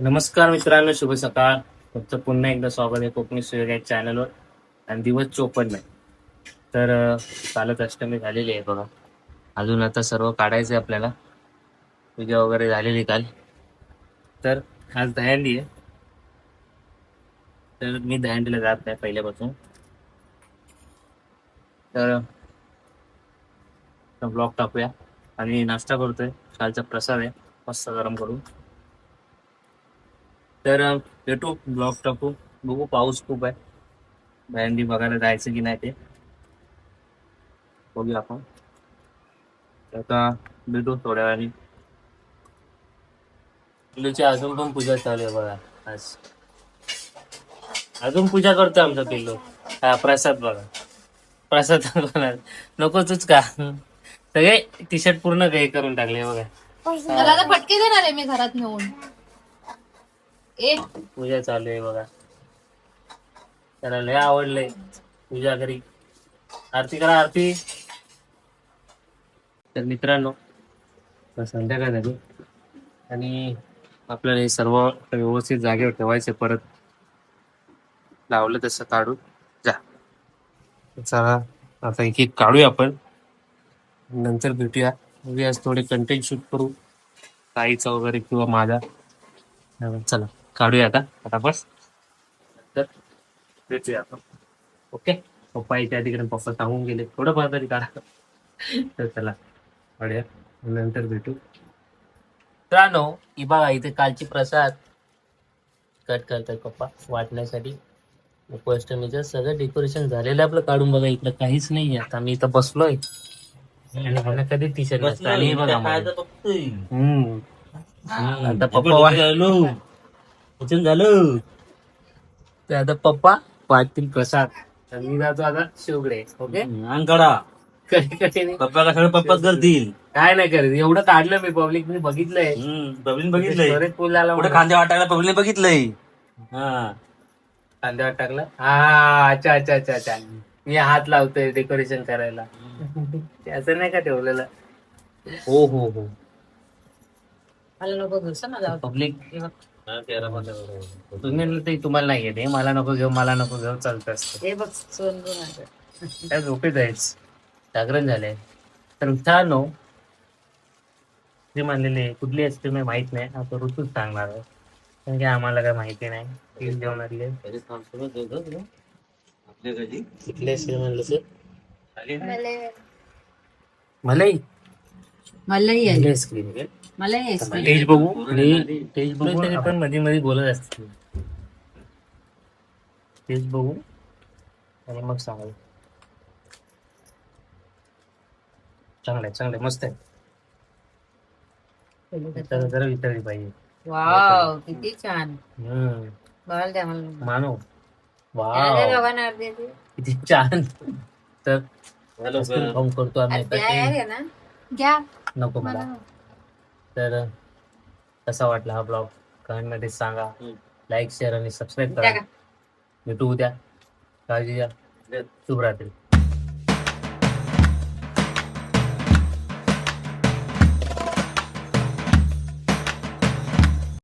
नमस्कार मित्रांनो शुभ सकाळ. तुमचं पुन्हा एकदा स्वागत आहे कोकणी सूर्य चॅनलवर. आणि दिवस चोपन्न. नाही तर अं, कालच अष्टमी झालेली आहे बघा. अजून आता सर्व काढायचं आहे आपल्याला. पूजा वगैरे झालेली काल. तर आज दहंडी आहे. तर मी दहंडीला जात नाही पहिल्यापासून. तर ब्लॉग टाकूया. आणि नाश्ता करतोय. कालचा प्रसाद आहे. मस्त गरम करून. तर भेटू ब्लॉग टाकू. बघू पाऊस खूप आहे. दहंडी बघायला जायचं की नाही ते. बघूया आपण. आता भेटू थोड्या वेळाने. पिल्लूची अजून पण पूजा चालू आहे बघा. आज. अजून पूजा करतो आमचा पिल्लू. हा प्रसाद बघा. प्रसाद बघा. नको तूच का? सगळे टी शर्ट पूर्ण काही करून टाकले बघा. फटके देणार आहे मी घरात नेऊन. ए. पूजा चालू आहे बघा. त्याला लय आवडलंय पूजा घरी. आरती करा आरती. तर मित्रांनो संध्याकाळ झाली. आणि आपल्याला हे सर्व व्यवस्थित जागेवर ठेवायचे परत. लावलं तसं काढून. जा. चला आता एक एक काढूया आपण. नंतर भेटूया. बघूया आज थोडे कंटेंट शूट करू. ताईचा वगैरे किंवा माझा. चला. काढूया आता. आता बस. तर भेटूया आपण. ओके. पप्पा इथे तिकडे पप्पा सांगून गेले. थोडं फार तरी काढा. तर चला काढूया. नंतर भेटू. मित्रांनो ही बघा इथे कालची प्रसाद. कट करतात पप्पा वाटण्यासाठी. अष्टमीचं सगळं डेकोरेशन झालेलं आपलं काढून बघा इकडं काहीच नाही आता मी इथं बसलोय. आणि मला कधी टी शर्ट हे बघा माझं. हम्म. आता पप्पा वा- वचन झालं. तर आता पप्पा वाटतील प्रसाद तर मी जातो आता शिवगडे ओके? अंकडा. पप्पाला सगळं पप्पाच करतील? काय नाही करत एवढं काढलं मी पब्लिक मी बघितलंय. पब्लिक बघितलंय. पुलाला पुढे खांद्या वाटायला पब्लिक बघितलंय? हा. कांद्यावर टाकलं हा अच्छा अच्छा अच्छा अच्छा. मी हात लावतोय डेकोरेशन करायला. ते असं नाही का ठेवलेलं? हो हो हो. मला नको पब्लिक तुम्ही म्हणलं ते तुम्हाला नाही येते मला नको घेऊ मला नको घेऊ चालत असतं. हे बघ सोन माझं. त्या झोपेत आहेच जागरण झालंय. तर मित्रांनो जे मानलेले कुठली असते मी माहीत नाही आता ऋतूच सांगणार आहे. कारण की आम्हाला काय माहिती नाही. तीच जेवणातले कुठले असते म्हणलं सर मलाही मलाही आहे. आहे स्टेज बघू. आणि स्टेज बघू. तरी पण मध्ये मध्ये बोलत असते स्टेज बघू. आणि मग सांगू. चांगलंय चांगलंय मस्त आहे. जरा जरा विचारली पाहिजे. वाव किती छान. हम्म. बघायला द्या मला. मानव. वाव. किती छान. तर करतो आम्ही. घ्या. नको मला. मला तर कसा वाटला हा ब्लॉग? कमेंटमध्ये सांगा. लाईक शेअर आणि सबस्क्राईब करा? भेटू उद्या काळजी घ्या. शुभरात्री